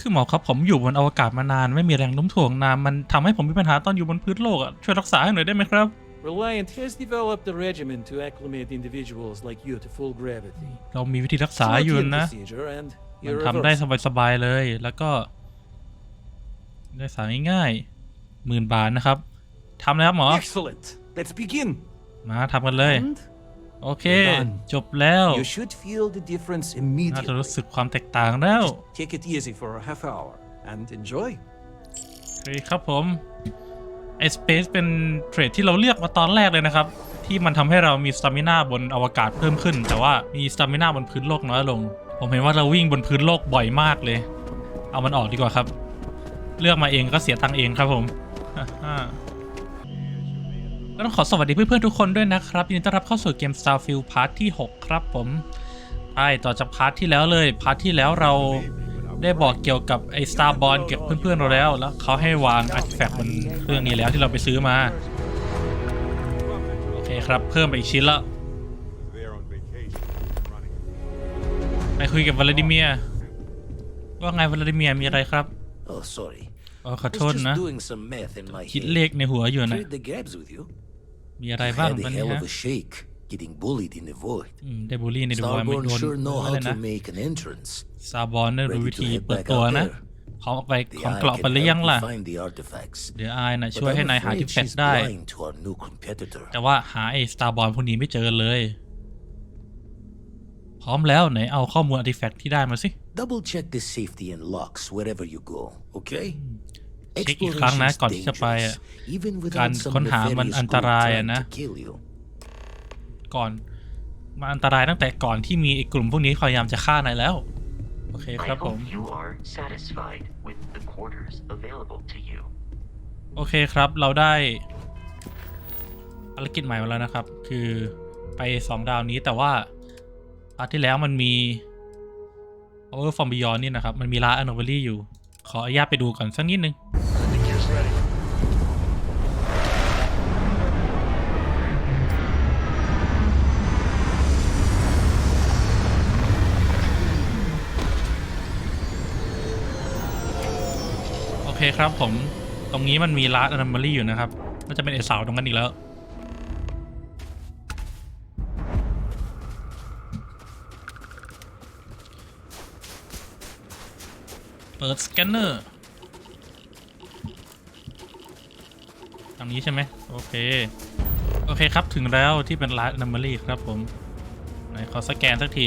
คือหมอครับผมอยู่บนอวกาศมานานไม่มีแรงโน้มถ่วงนานมันทำให้ผมมีปัญหาตอนอยู่บนพื้นโลกอะช่วยรักษาให้หน่อยได้ไหมครับ Reliant has developed a regimen to acclimate individuals like you to full gravity. เรามีวิธีรักษา Short อยู่ heal นะ procedure and มัน you're ทำได้ reversed. สบายๆเลย แล้วก็ ได้สายง่ายๆหมื่นบาทนะครับทำเลยครับหมอ Excellent. Let's begin. มาทำกันเลย And โอเค We're done. จบแล้ว you should feel the difference น่าจะ immediately. รู้สึกความแตกต่างแล้ว Take it easy for a half hour and enjoy. โอเคครับผม ไอสเปซเป็นเทรดที่เราเลือกมาตอนแรกเลยนะครับ ที่มันทำให้เรามีสตามินาบนอวกาศเพิ่มขึ้น แต่ว่ามีสตามินาบนพื้นโลกน้อยลง ผมเห็นว่าเราวิ่งบนพื้นโลกบ่อยมากเลย เอามันออกดีกว่าครับ เลือกมาเองก็เสียตังค์เองครับผม ก็ต้องขอสวัสดีเพื่อนๆทุกคนด้วยนะครับ ยินดีต้อนรับเข้าสู่เกม Starfield พาร์ทที่ 6 ครับผมใช่ต่อจากพาร์ทที่แล้วเลย พาร์ทที่แล้วเราได้บอกเกี่ยวกับไอ้ Starbond เก็บเพื่อนๆเราแล้ว แล้วเขาให้วางอาร์ติแฟกต์บนเครื่องนี้แล้วที่เราไปซื้อมา โอเคครับ เพิ่มไปอีกชิ้นละ They're on vacation, running. ไปคุยกับวลาดิเมียร์ว่าไงวลาดิเมียร์มีอะไรครับ Oh, sorry. อ๋อขอ I โทษ was นะ just doing some math in my คิด head. เลขในหัวอยู่นะ มีอะไรบ้าง Had ตอน a นี้ hell ฮะ of a shake, getting bullied in the void. อืมได้บูลลี่ในดูวอยไม่ Starborn โดน sure know อะไร how นะ to make an entrance. ซาบอนได้รู้ Ready วิ to ธี head เปิด back ตัว out นะ there. ของออกไป The ของ eye เกราะไป can หรือยัง help ล่ะ you find the artifacts. เดี๋ยวอายนะ But ช่วยให้ I'm นายหาที่ afraid แฟลช she's ได้ blind to our new competitor. แต่ว่าหาไอ้สตาร์บอลพวกนี้ไม่เจอเลย พร้อมแล้วไหนเอาข้อมูลอาร์ติแฟกต์ที่ได้มาสิ Double check the safety and locks wherever you go, okay? เช็คอีกครั้งนะก่อนที่จะไปอะ Exploration's dangerous, even การ without some ค้นหามัน nefarious อันต group รายอะ trying นะ to kill you. ก่อนมันอันตรายตั้งแต่ก่อนที่มีไอ้กลุ่มพวกนี้พยายามจะฆ่านายแล้ว โอเค I ครับผม hope you are satisfied with the quarters available to you. โอเคครับเราได้ภารกิจใหม่มาแล้วนะครับ คือไปสองดาวนี้แต่ว่าพาร์ทที่แล้วมันมี Power from Beyond นี่นะครับ มันมีร้าน Anomaly อยู่ ขออนุญาตไปดูก่อนสักนิดนึงโอเคครับผมตรงนี้มันมีร้าน Anomaly อยู่นะครับน่าจะเป็นไอสาวตรงนั้นอีกแล้ว เปิดสแกนเนอร์ทางนี้ใช่ไหมโอเค โอเคครับถึงแล้วที่เป็นร้าน Anomaly ครับผม ไหนขอสแกนสักที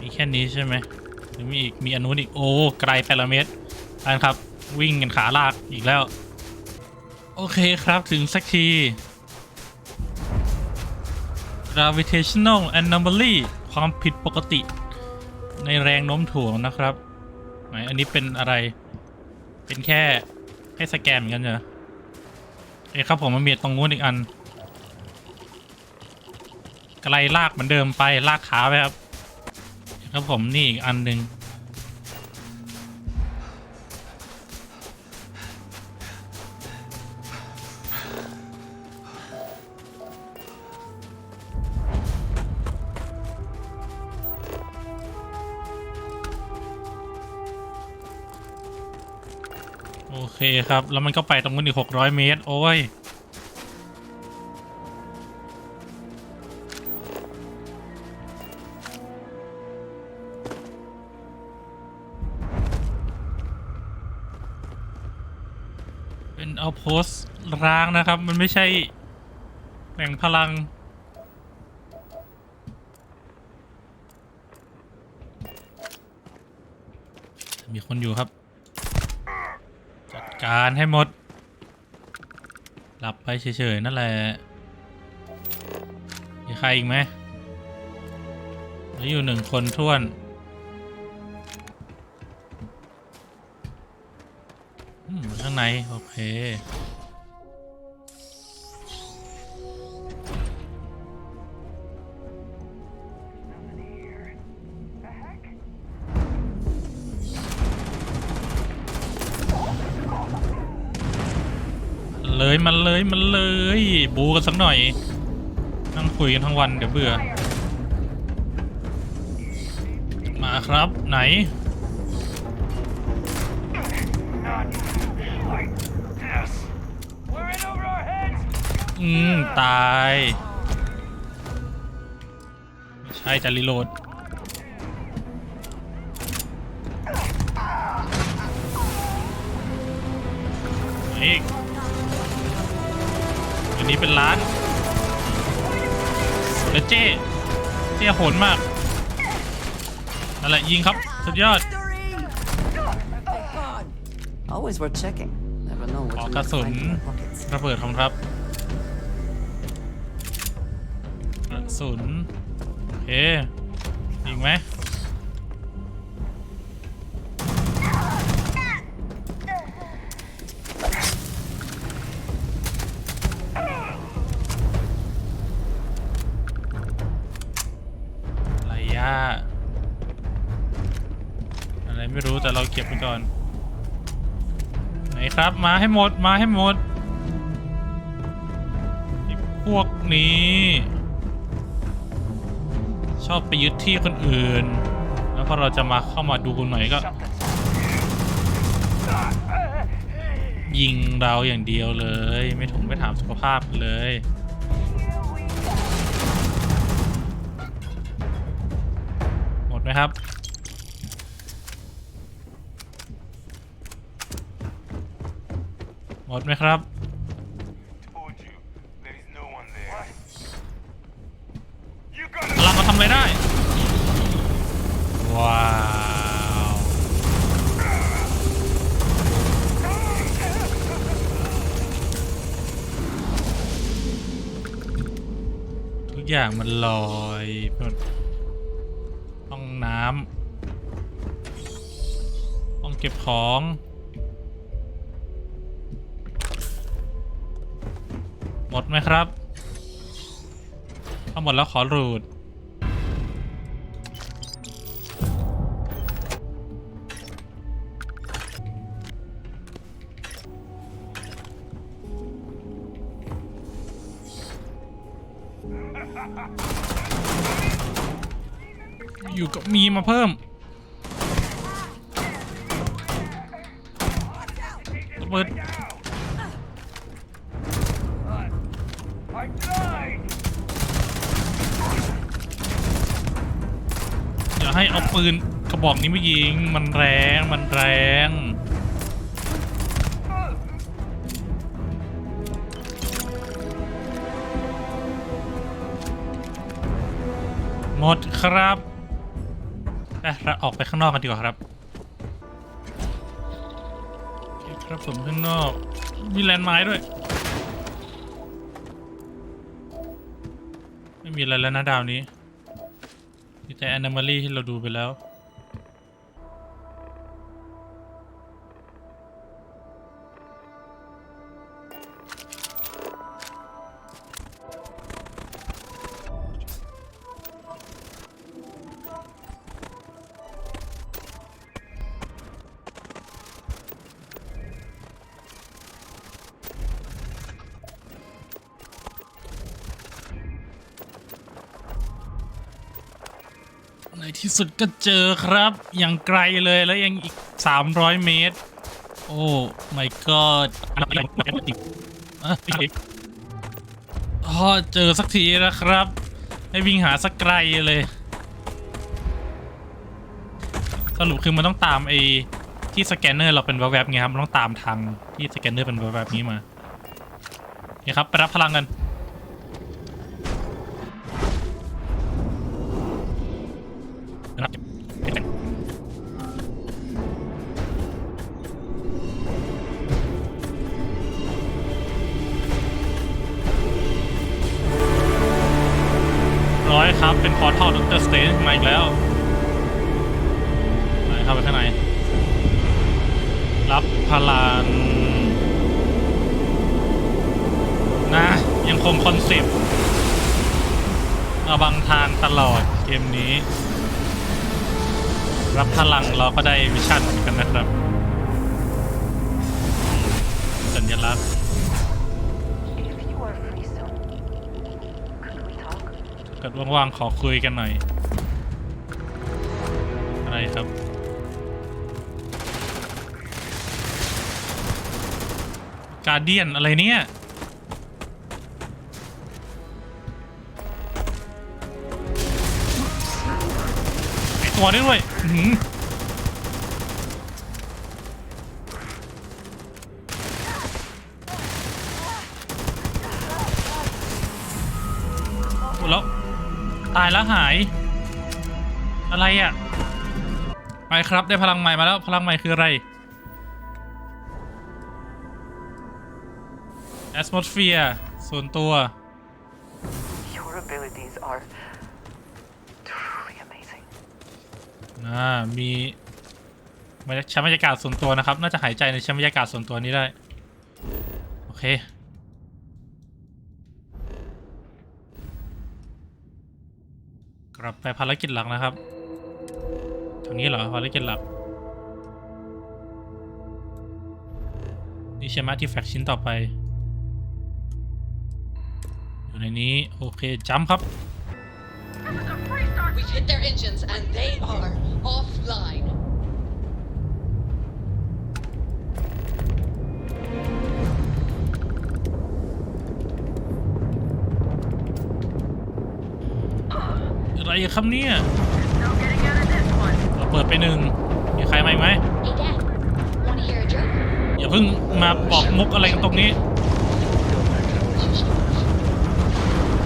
มีแค่นี้ใช่ไหมหรือมีอีก มีอนนุนอีก โอ้ ไกลแปดเมตรอันครับ วิ่งกันขาลากอีกแล้ว โอเคครับถึงสักที gravitational anomaly ความผิดปกติ ในแรงโน้มถ่วงนะครับไหนอันนี้เป็นอะไร เป็นแค่ให้สแกนเหมือนกันเหรอเอ้ครับผมมันมีตรงนู้นอีกอันไกลลากเหมือนเดิมไปลากขาไปครับครับผมนี่อีกอันหนึ่ง โอเคครับ แล้วมันก็ไปตรงนู้นอีกหกร้อยเมตร โอ้ย เป็นเอาโพสร้างนะครับ มันไม่ใช่แบ่งพลังมีคนอยู่ครับ การให้หมด หลับไปเฉยๆนั่นแหละมีใครอีกไหมหลืออยู่หนึ่งคนท้วน ข้างใน โอเค เลยมันเลยมันเลย บูกันสักหน่อย นั่งคุยกันทั้งวันเดี๋ยวเบื่อ มาครับไหน อืม ตาย ไม่ใช่จะรีโหลดนอีก นนี้เป็นร้านแล้วเจ้เจ้โหนมากนั่นแหละยิงครับ สุดยอด Always worth checking. Never know ขอ what you กระ might สุน find in your pockets. ระเบิดของครับกระสุนโอเคยิงไหม ไรไม่รู้แต่เราเก็บไปก่อน ไหนครับ มาให้หมดมาให้หมดพวกนี้ ชอบไปยึดที่คนอื่น แล้วพอเราจะมาเข้ามาดูกันหน่อยก็ ยิงเราอย่างเดียวเลย ไม่ถงไม่ถามสุขภาพเลยหมดไหมครับ หมดไหมครับ Told you, there is no one there. You got พลังมาทำอะไรได้ ว้าว ทุกอย่างมันลอยไปหมดห้องน้ำห้องเก็บของ มดไหมครับถ้าหมดแล้วขอรูด อยู่กับมีมาเพิ่มระเบิด ให้เอาปืนกระบอกนี้มายิง มันแรงมันแรงหมดครับไปเราออกไปข้างนอกกันดีกว่าครับคครับผมข้างนอก มีแลนด์ไม้ด้วย ไม่มีอะไรแล้วนะดาวนี้ แต่ Anomaly ที่เราดูไปแล้ว ที่สุดก็เจอครับ อย่างไกลเลยแล้วยังอีก 300 เมตร โอ้ my god อะอ๋อเจอสักทีแล้วครับ ให้วิ่งหาสักไกลเลย สรุปคือมันต้องตามไอ้ที่สแกนเนอร์เราเป็นแวบๆไงครับ มันต้องตามทางที่สแกนเนอร์เป็นแวบๆนี้มาโอเคครับ ไปรับพลังกัน ญลักษณ์ If you are free, so could we talk? กิดว่างๆขอคุยกันหน่อย อะไรครับ การเดียนอะไรเนี่ยไอตัวนี้ด้วยอื้อหือายแล้วหาย อะไรอะไปครับได้พลังใหม่มาแล้วพลังใหม่คืออะไร atmosphere ส่วนตัว Your abilities are truly amazing. อ่ามีบรรยากชั้นบรรยากาศส่วนตัวนะครับ น่าจะหายใจในชั้นบรรยากาศส่วนตัวนี้ได้ โอเค ครับไปภารกิจหลักนะครับทางนี้เหรอภารกิจหลักนี่ใช่ไหมที่แฟกชิ้นต่อไป อยู่ในนี้ โอเคจัมครับ We hit their engines and they are offline. ครับเนี่ยเราเปิดไปหนึ่งมีใครมาอีกไหม Hey, Dad. Want to hear a joke? อย่าเพิ่งมาบอกมุกอะไรกันตรงนี้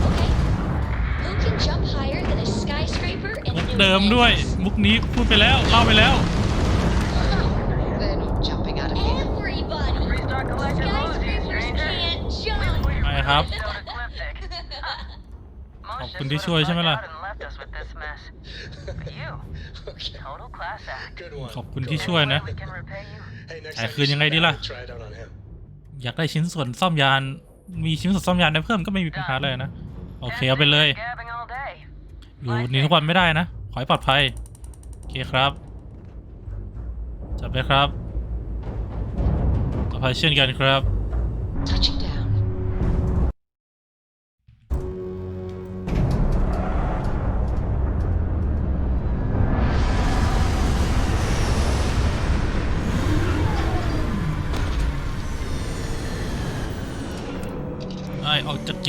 Okay. Who can jump higher than a skyscraper in มุก New เดิมด้วย มุกนี้พูดไปแล้วเล่าไปแล้ว They're not jumping out of here. Everybody. Skyscrapers can't jump. ไปครับ Most Khop kun di chui chứ mới là. and left ขอบคุณที่ช่วยนะ We can repay you. Hey, next จ่าย time คืนยังไงดีล่ะ try it out on him. อยากได้ชิ้นส่วนซ่อมยาน มีชิ้นส่วนซ่อมยานได้เพิ่มก็ไม่มีปัญหาเลยนะ โอเคเอาไปเลย Gabbing all day. อยู่นี่ทุกวันไม่ได้นะ ขอให้ปลอดภัย โอเคครับจับไปครับปลอดภัยเช่นกันครับ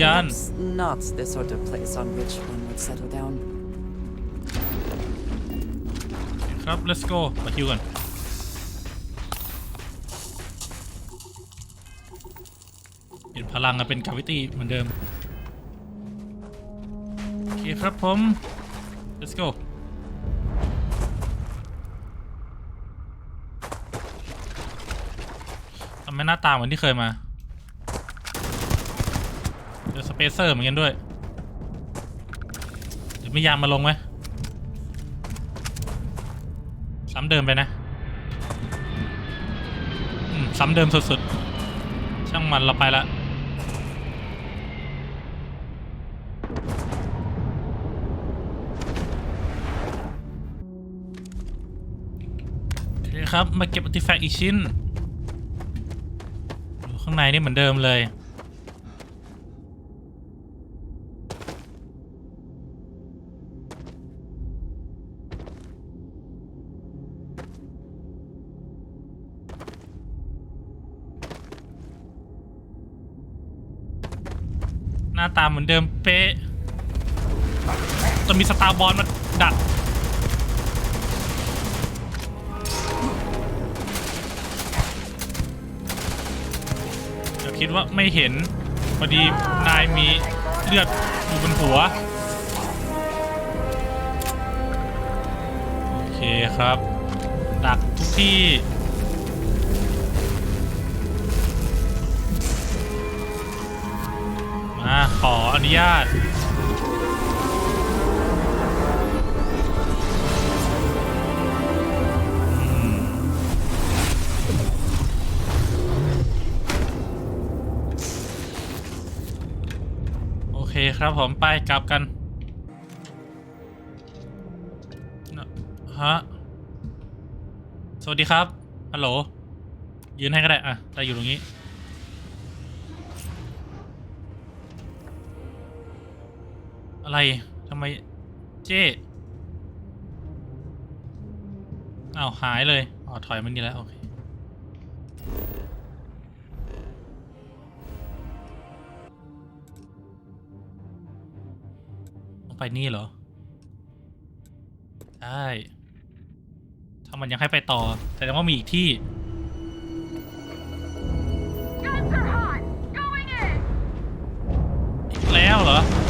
ออกจากยาน It's not the sort of place on which one would settle down. ครับ let's go ไปคิวก่อนเปลี่ยนพลังมาเป็นกาวิตี้เหมือนเดิม โอเคครับผม let's go ทำไมหน้าตาเหมือนที่เคยมาเจอ สเปเซอร์เหมือนกันด้วยเดี๋ยวไม่ยามมาลงไหมซ้ำเดิมไปนะอืมซ้ำเดิมสุดๆ ช่างมันเราไปละคครับ มาเก็บอาร์ติแฟกต์อีกชิ้น อยู่ข้างในนี่เหมือนเดิมเลย น้าตาเหมือนเดิมเป๊ะจะมีสตาร์บอลมาดัดเดี๋ยวคิดว่าไม่เห็นพอดีนายมีเลือดอยู่บนหัว โอเคครับ ดักทุกที่ ขออนุญาต โอเคครับผมไปกลับกันฮะ สวัสดีครับ ฮัลโหล ยืนให้ก็ได้ อะได้อยู่ตรงนี้ อะไรททำไมเจ้อ้าวหายเลย อ๋อ ถอยมันนี่แล้ว โอเค ต้องไปนี่เหรอได้ถ้ามันยังให้ไปต่อ แต่ว่ามีอีกที่ Guns are hot! Going in! อีกแล้วเหรอ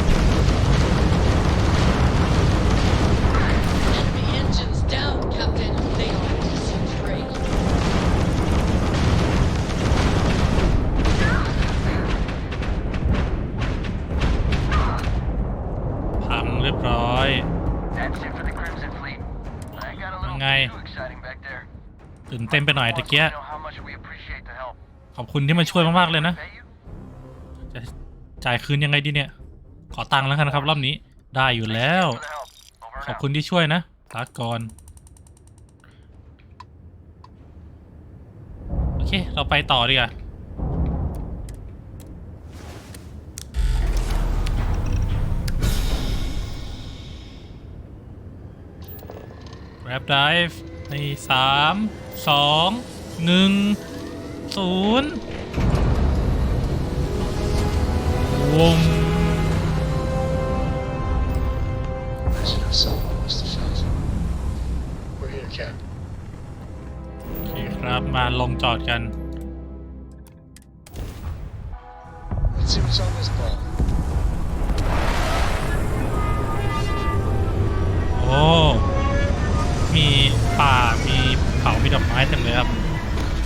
ตื่นเต้นไปหน่อยตะเกีย You know how much we appreciate the help. ขอบคุณที่มาช่วยมากๆเลยนะ Pay you? จะจ่ายคืนยังไงดีเนี่ย ขอตังค์แล้วกันครับรอบนี้ ได้อยู่แล้ว For the help. Over ขอบ and คุณที่ช่วยนะลาก่อนโอเค เราไปต่อดีกว่า Grab Dive ในสามสองหนึ่งศูนย์วงโอเครับ มาลงจอดกันโอ้ มี เขามีดอกไม้เต็มเลยครับ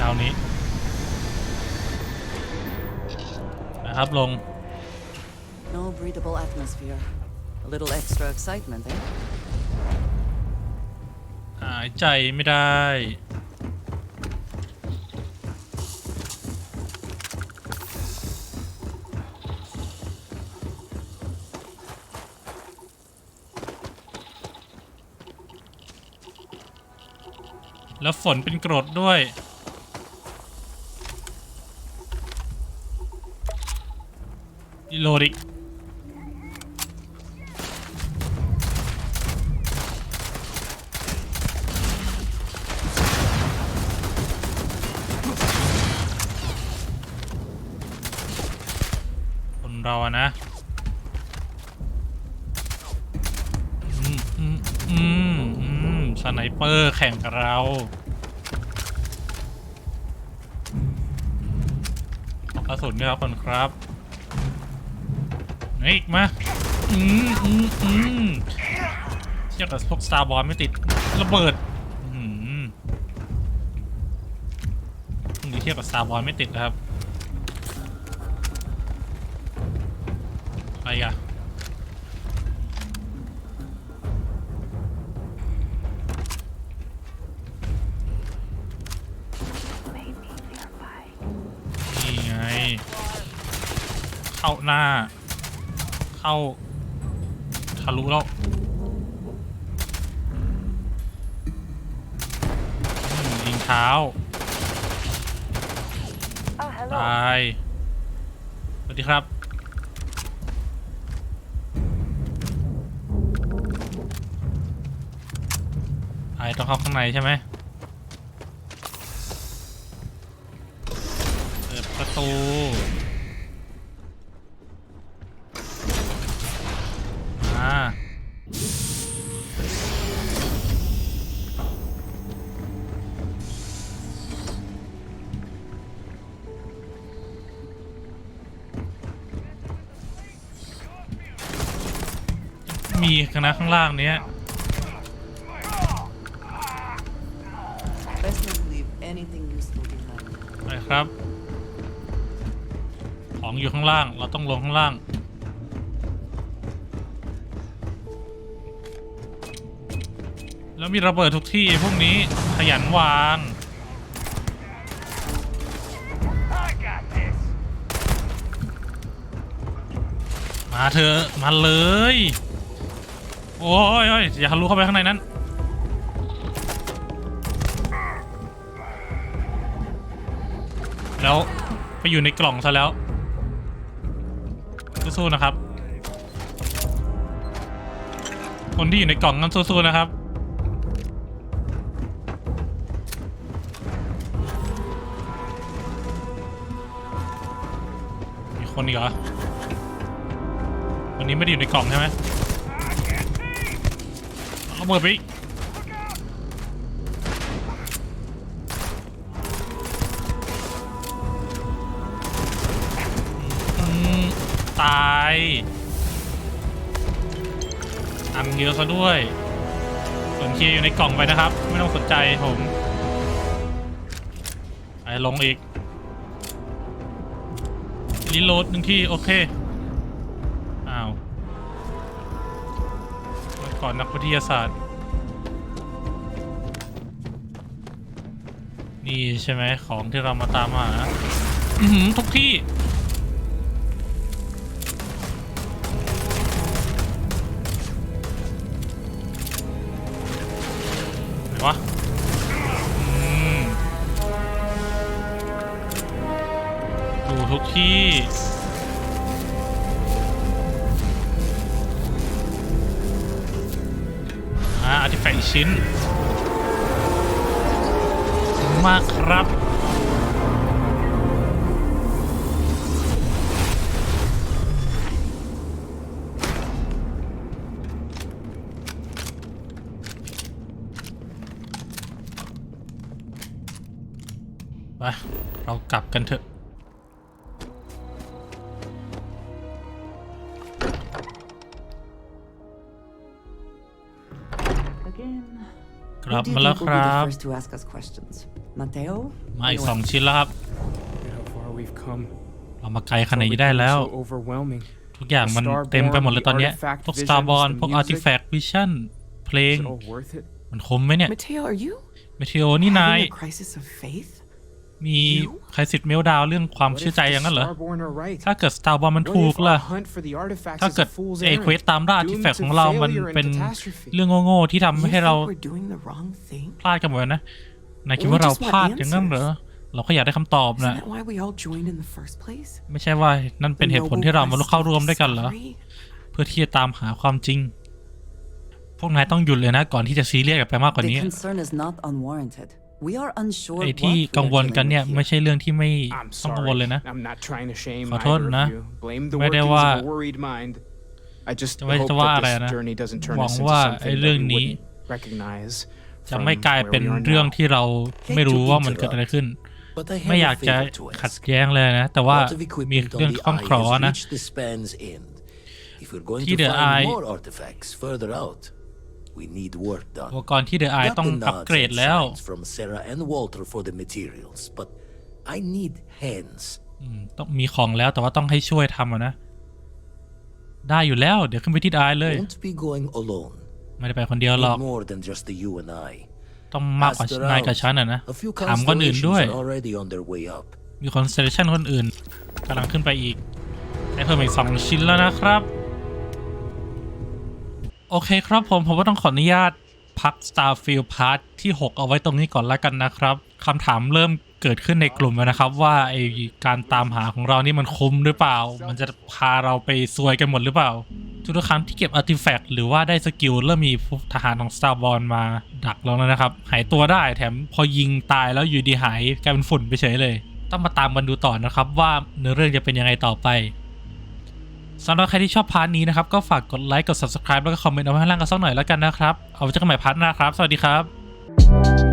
ดาวนี้นะครับลง No breathable atmosphere. A little extra excitement, eh? หายใจไม่ได้ แล้วฝนเป็นกรดด้วยรีโหลดอีกคนเราอะนะ อืมอืมอืมอืมสไน เปอร์แข่งกับเราขอกระสุนด้วยครับคนครับเฮ้ยมา อืมอืมอืมเทียบกับพวก Star Wars ไม่ติด ระเบิด อืมนี้เทียบกับ Star Wars ไม่ติดนะครับ เข้าหน้า เข้าทะลุแล้วอืมยิงเท้าตายสวัสดีครับ ไอต้องเข้าข้างในใช่ไหมเปิดประตู มีคณะข้างล่างเนี้ย Best not leave anything useful behind. ไปครับ ของอยู่ข้างล่าง เราต้องลงข้างล่าง แล้วมีระเบิดทุกที่พวกนี้ขยันวาง I got this. มาเถอะมาเลย โอ้ยโอ้ยอย่าทะลุเข้าไปข้างในนั้นแล้วไปอยู่ในกล่องซะแล้วสู้ๆนะครับ คนที่อยู่ในกล่องนั้นสู้ๆนะครับมีคนอีกเหรอวันนี้ไม่ได้อยู่ในกล่องใช่ไหม เอาเบิดไปตายอันเยอะซะด้วย ส่วนเคียอยู่ในกล่องไปนะครับ ไม่ต้องสนใจผมไปลงอีกรีโหลดหนึ่งที่ โอเค ก่อนนักวิทยาศาสตร์ นี่ใช่ไหมของที่เรามาตามหาทุกที่ ครับ ไป เรากลับกันเถอะ Again. กลับ Who do you มาแล้ว think ค will be รั the บ first to ask us questions? Mateo? มาอีก Anyone? สองชิ้นแล้วครับ Look at how far we've come. เรามาไกลขนาดนี้ได้แล้ว So overwhelming. ทุกอย่างมันเต็มไปหมดเลยตอนเนี้ยพวก Starborn พวก Artifact Vision เพลง Is it all worth it? มันคมไหมเนี่ย Mateo, are you เมทิโอนี่นาย having a crisis of faith? มีใครสิทธิ์เมลดาวเรื่องความ What เชื่อ if ใจ the อย่างนั้นเหรอ Starborn are right? ถ้าเกิด Starborn มัน What ถูก if ล่ะ our hunt for the artifacts ถ้า is เกิด a fool's ไอ้ errand? เควสตามล่า Doomed Artifact to ของเรา มัน failure and เป็น catastrophe. เรื่องโง่ๆที่ทำ You ให้เรา think we're doing the wrong thing? พลาดกันหมดนะ นายคิดว่าเราพลาดอย่างนั้นเหรอ เราก็อยากได้คำตอบ Isn't นะ that why we all joined in the first place? ไม่ใช่ว่านั่นเป็นเหตุผลที่เรามาเข้าร่วมด้วยกันเหรอ Discovery? เพื่อที่จะตามหาความจริง พวกนายต้องหยุดเลยนะ ก่อนที่จะซีเรียสกับไปมากกว่า The นี้ concern is not unwarranted. We are unsure ไอ้ what ที่ we กัง are วลกัน dealing เนี่ย with ไม่ here. ใช่เรื่องที่ไม่ I'm ต้องกังวลเลย sorry. นะ I'm not trying to shame ขอ either โทษ of นะ you. Blame the ไม่ได้ workings ว่า of a worried mind. I just จะไม่ hope จะว่า that อะไร this นะ journey doesn't turn หวัง us into ว่า something ไอ้ that เรื่อง we นี้ wouldn't recognize จะ from ไม่กลาย where เป็น we are เรื่อง now. ที่เราไม่รู้ว่ามันเกิดอะไรขึ้น But I ไม่ have อยาก a จะ favor to ขัด ask. แย้งเลยนะ แต่ว่า Lot of มี equipment เรื่อง on the ข้อง eye ขอ has นะ reached the span's end. If we're going ที่ to The find Eye more artifacts further out, we need work อุป done. กรณ์ที่เดอะไอ Got ต้อง the อัป nods เกรด and แล้ว signs from Sarah and Walter for the materials, but I need hands. อืมต้องมีของแล้วแต่ว่าต้องให้ช่วยทำอะนะ ได้อยู่แล้ว เดี๋ยวขึ้นไปที่เดอะไอเลย Won't be going alone. ไม่ได้ไปคนเดียวหรอก Need more than just the you and I. ต้องมากกว่า Ask นายกับ around. ฉันอะนะ A few ถามคนอื่น constellations ด้วย are already on their way up. มีคอนเซเลชันคนอื่นกำลังขึ้นไปอีกได้เพิ่มอีกสองชิ้นแล้วนะครับ โอเคครับผมผมก็ต้องขออนุญาตพัก Starfield Part ที่ 6 เอาไว้ตรงนี้ก่อนแล้วกันนะครับคำถามเริ่มเกิดขึ้นในกลุ่มแล้วนะครับ ว่าไอการตามหาของเรานี่มันคุ้มหรือเปล่า มันจะพาเราไปซวยกันหมดหรือเปล่า ทุกครั้งที่เก็บอาร์ติแฟกต์หรือว่าได้สกิลเริ่มมีทหารของ Starborn มาดักเราแล้วนะครับ หายตัวได้แถมพอยิงตายแล้วอยู่ดีหายกลายเป็นฝุ่นไปเฉยเลย ต้องมาตามกันดูต่อนะครับว่าเนื้อเรื่องจะเป็นยังไงต่อไปสำหรับใครที่ชอบพาร์ทนี้นะครับ ก็ฝากกดไลค์กด subscribe แล้วก็คอมเมนต์เอาไว้ข้างล่างกันสักหน่อยแล้วกันนะครับ เอาไว้เจอกันใหม่พาร์ทหน้าครับ สวัสดีครับ